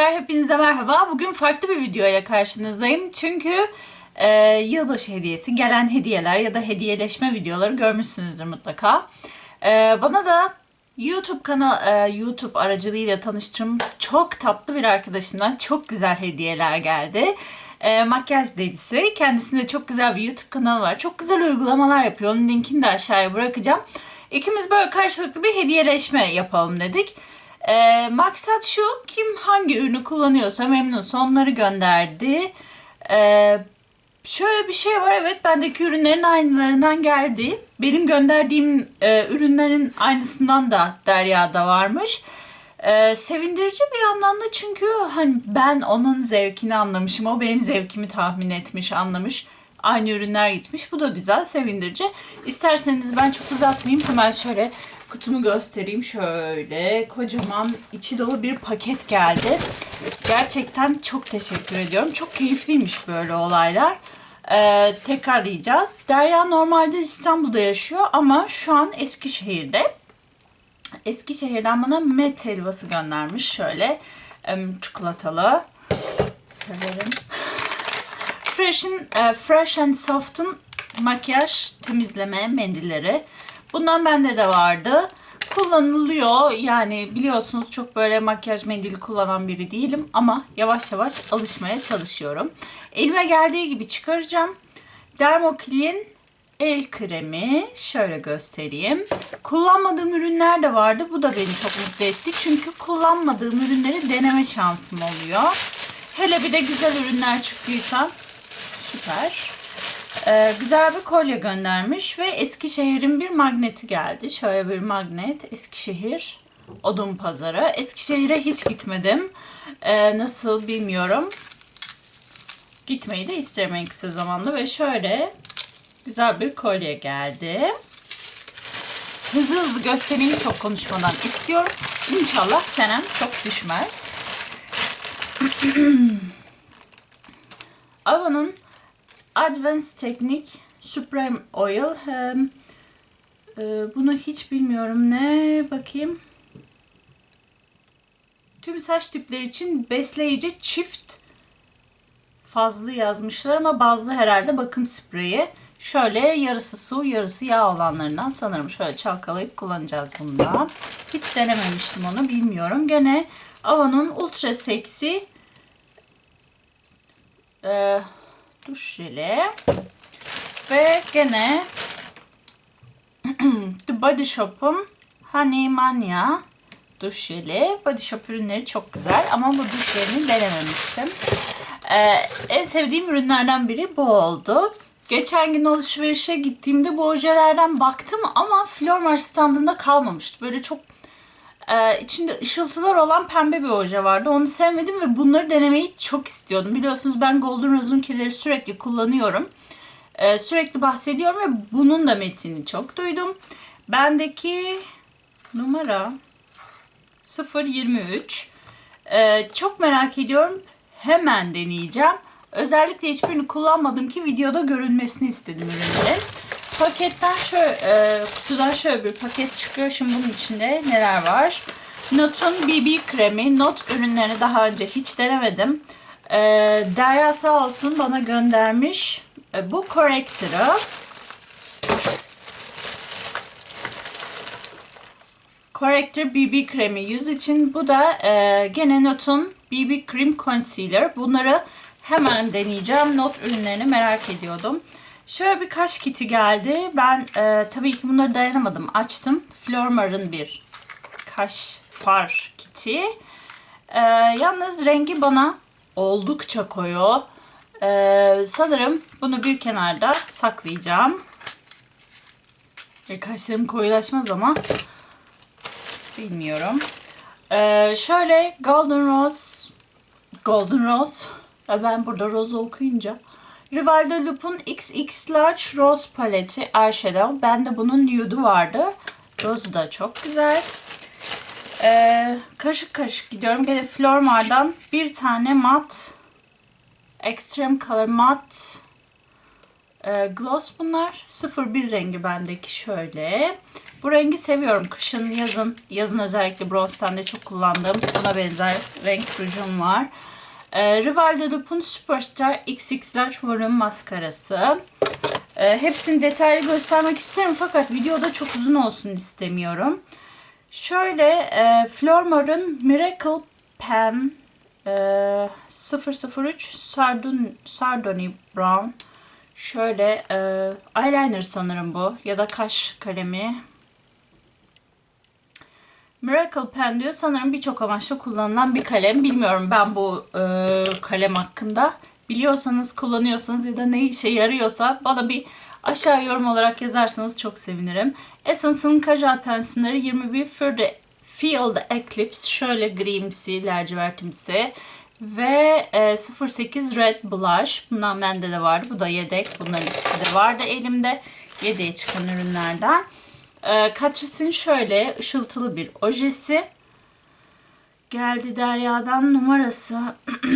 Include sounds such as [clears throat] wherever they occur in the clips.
Hepinize merhaba. Bugün farklı bir videoyla karşınızdayım. Çünkü e, yılbaşı hediyesi, gelen hediyeler ya da hediyeleşme videoları görmüşsünüzdür mutlaka. E, bana da YouTube kanal e, YouTube aracılığıyla tanıştığım çok tatlı bir arkadaşımdan çok güzel hediyeler geldi. E, makyaj delisi. Kendisinde çok güzel bir YouTube kanalı var. Çok güzel uygulamalar yapıyor. Onun linkini de aşağıya bırakacağım. İkimiz böyle karşılıklı bir hediyeleşme yapalım dedik. E, maksat şu kim hangi ürünü kullanıyorsa memnunsa onları gönderdi. E, şöyle bir şey var evet bendeki ürünlerin aynılarından geldi. Benim gönderdiğim e, ürünlerin aynısından da Derya'da varmış. E, sevindirici bir yandan da çünkü hani ben onun zevkini anlamışım. O benim zevkimi tahmin etmiş, anlamış. Aynı ürünler gitmiş. Bu da güzel, sevindirici. İsterseniz ben çok uzatmayayım. Hemen şöyle kutumu göstereyim. Şöyle kocaman içi dolu bir paket geldi. Gerçekten çok teşekkür ediyorum. Çok keyifliymiş böyle olaylar. Ee, tekrarlayacağız. Derya normalde İstanbul'da yaşıyor ama şu an Eskişehir'de. Eskişehir'den bana met helvası göndermiş. Şöyle çikolatalı. Severim. Fresh, and, e, Fresh and Soft'un makyaj temizleme mendilleri. Bundan bende de vardı. Kullanılıyor. Yani biliyorsunuz çok böyle makyaj mendili kullanan biri değilim ama yavaş yavaş alışmaya çalışıyorum. Elime geldiği gibi çıkaracağım. Dermoclean el kremi şöyle göstereyim. Kullanmadığım ürünler de vardı. Bu da beni çok mutlu etti. Çünkü kullanmadığım ürünleri deneme şansım oluyor. Hele bir de güzel ürünler çıktıysa süper. Ee, güzel bir kolye göndermiş ve Eskişehir'in bir magneti geldi. Şöyle bir magnet. Eskişehir Odun Pazarı. Eskişehir'e hiç gitmedim. Ee, nasıl bilmiyorum. Gitmeyi de isterim en kısa zamanda ve şöyle güzel bir kolye geldi. Hızlı hızlı göstereyim çok konuşmadan istiyorum. İnşallah çenem çok düşmez. [clears throat] Avon'un Advanced Technique Supreme Oil. E, bunu hiç bilmiyorum. Ne bakayım. Tüm saç tipleri için besleyici çift fazlı yazmışlar ama bazı herhalde bakım spreyi. Şöyle yarısı su, yarısı yağ olanlarından sanırım şöyle çalkalayıp kullanacağız bundan. Hiç denememiştim onu bilmiyorum. Gene Avon'un Ultra Sexy e, duş jeli ve gene [clears throat] The Body Shop'un Honey Mania duş jeli. Body Shop ürünleri çok güzel ama bu duş jelini denememiştim. Ee, en sevdiğim ürünlerden biri bu oldu. Geçen gün alışverişe gittiğimde bu ojelerden baktım ama Flormar standında kalmamıştı. Böyle çok e, içinde ışıltılar olan pembe bir oje vardı. Onu sevmedim ve bunları denemeyi çok istiyordum. Biliyorsunuz ben Golden Rose'unkileri sürekli kullanıyorum. E, sürekli bahsediyorum ve bunun da metini çok duydum. Bendeki numara 023. E, çok merak ediyorum. Hemen deneyeceğim. Özellikle hiçbirini kullanmadım ki videoda görünmesini istedim ürünlerin. Paketten şöyle, e, kutudan şöyle bir paket çıkıyor. Şimdi bunun içinde neler var? Not'un BB kremi. Not ürünlerini daha önce hiç denemedim. E, Derya sağ olsun bana göndermiş. E, bu corrector'ı Corrector BB kremi yüz için. Bu da e, gene Not'un BB Cream Concealer. Bunları hemen deneyeceğim. Not ürünlerini merak ediyordum. Şöyle bir kaş kiti geldi. Ben e, tabii ki bunları dayanamadım. Açtım. Flormar'ın bir kaş far kiti. E, yalnız rengi bana oldukça koyu. E, sanırım bunu bir kenarda saklayacağım. E, kaşlarım koyulaşmaz ama bilmiyorum. E, şöyle Golden Rose Golden Rose ben burada Rose okuyunca Rival de Loop'un XX Large Rose paleti eyeshadow. Bende bunun nude'u vardı. Rose da çok güzel. Ee, kaşık kaşık gidiyorum. Gene Flormar'dan bir tane mat Extreme Color Mat e, Gloss bunlar. 01 rengi bendeki şöyle. Bu rengi seviyorum. Kışın, yazın, yazın özellikle Bronze Ten'de çok kullandığım buna benzer renk rujum var. E, Rival de Loop'un Superstar XX Large Volume maskarası. E, hepsini detaylı göstermek isterim fakat videoda çok uzun olsun istemiyorum. Şöyle e, Flormar'ın Miracle Pen e, 003 Sardon, Sardony Brown. Şöyle e, eyeliner sanırım bu ya da kaş kalemi. Miracle Pen diyor. Sanırım birçok amaçla kullanılan bir kalem. Bilmiyorum ben bu e, kalem hakkında. Biliyorsanız, kullanıyorsanız ya da ne işe yarıyorsa bana bir aşağı yorum olarak yazarsanız çok sevinirim. Essence'ın Kajal Pensinleri 21 For Feel the Eclipse. Şöyle grimsi, lacivertimsi. Ve e, 08 Red Blush. Bundan bende de vardı. Bu da yedek. Bunların ikisi de vardı elimde. Yedeğe çıkan ürünlerden. Catrice'in şöyle ışıltılı bir ojesi. Geldi Derya'dan numarası. [clears throat]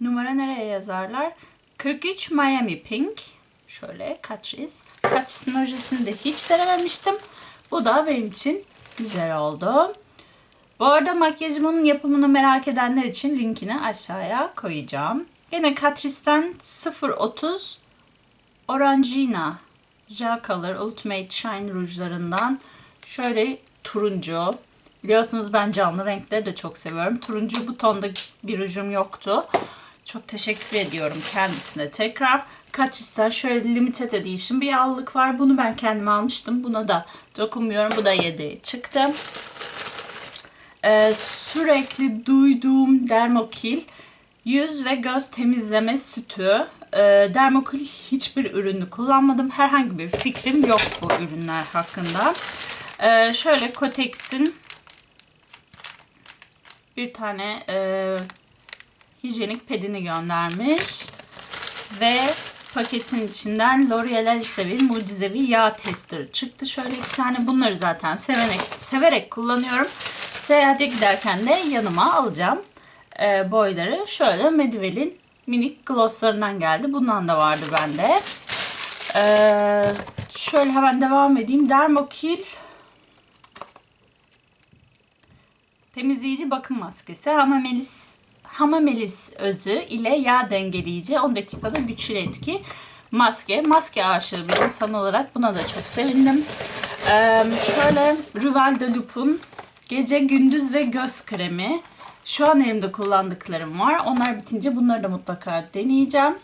Numara nereye yazarlar? 43 Miami Pink. Şöyle Catrice. Catrice'in ojesini de hiç denememiştim. Bu da benim için güzel oldu. Bu arada makyajımın yapımını merak edenler için linkini aşağıya koyacağım. Yine Catrice'den 030 Orangina Gel Color Ultimate Shine rujlarından şöyle turuncu. Biliyorsunuz ben canlı renkleri de çok seviyorum. Turuncu bu tonda bir rujum yoktu. Çok teşekkür ediyorum kendisine tekrar. Catrice'den şöyle limited edition bir allık var. Bunu ben kendim almıştım. Buna da dokunmuyorum. Bu da 7 çıktı. Ee, sürekli duyduğum Dermokil yüz ve göz temizleme sütü. Ee, Dermokil hiçbir ürünü kullanmadım. Herhangi bir fikrim yok bu ürünler hakkında. Ee, şöyle Kotex'in bir tane e, hijyenik pedini göndermiş. Ve paketin içinden L'Oreal Elsevin mucizevi yağ tester çıktı. Şöyle iki tane bunları zaten severek, severek kullanıyorum. Seyahate giderken de yanıma alacağım e, boyları. Şöyle Medivel'in minik glosslarından geldi. Bundan da vardı bende. E, şöyle hemen devam edeyim. Dermokil temizleyici bakım maskesi. Hamamelis Hamamelis özü ile yağ dengeleyici 10 dakikada güçlü etki maske. Maske aşığı bir insan olarak buna da çok sevindim. Ee, şöyle Rival de Loop'un gece gündüz ve göz kremi. Şu an elimde kullandıklarım var. Onlar bitince bunları da mutlaka deneyeceğim.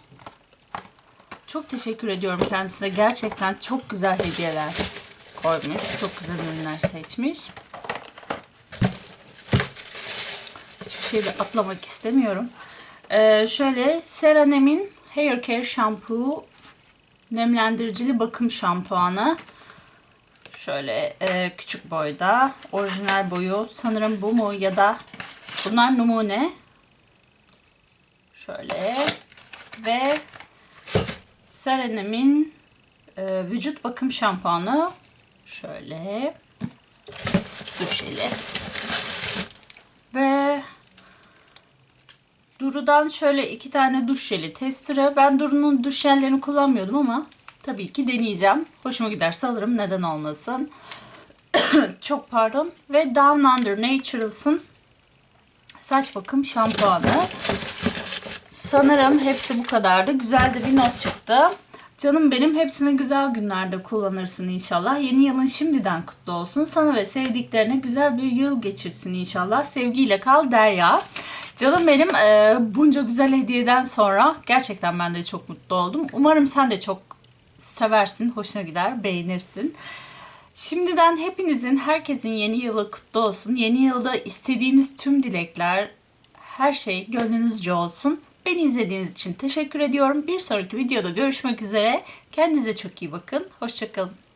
Çok teşekkür ediyorum kendisine. Gerçekten çok güzel hediyeler koymuş. Çok güzel ürünler seçmiş. Hiçbir şey de atlamak istemiyorum. Ee, şöyle Ceranemin Hair Care Shampoo nemlendiricili bakım şampuanı. Şöyle e, küçük boyda. Orijinal boyu sanırım bu mu ya da bunlar numune. Şöyle ve Ceranemin e, vücut bakım şampuanı. Şöyle düşeli. Ve Duru'dan şöyle iki tane duş jeli testire. Ben Duru'nun duş jellerini kullanmıyordum ama tabii ki deneyeceğim. Hoşuma giderse alırım. Neden olmasın. [coughs] Çok pardon. Ve Down Under Naturals'ın saç bakım şampuanı. Sanırım hepsi bu kadardı. Güzel de bir not çıktı. Canım benim hepsini güzel günlerde kullanırsın inşallah. Yeni yılın şimdiden kutlu olsun. Sana ve sevdiklerine güzel bir yıl geçirsin inşallah. Sevgiyle kal Derya. Canım benim e, bunca güzel hediyeden sonra gerçekten ben de çok mutlu oldum. Umarım sen de çok seversin, hoşuna gider, beğenirsin. Şimdiden hepinizin, herkesin yeni yılı kutlu olsun. Yeni yılda istediğiniz tüm dilekler, her şey gönlünüzce olsun. Beni izlediğiniz için teşekkür ediyorum. Bir sonraki videoda görüşmek üzere. Kendinize çok iyi bakın. Hoşçakalın.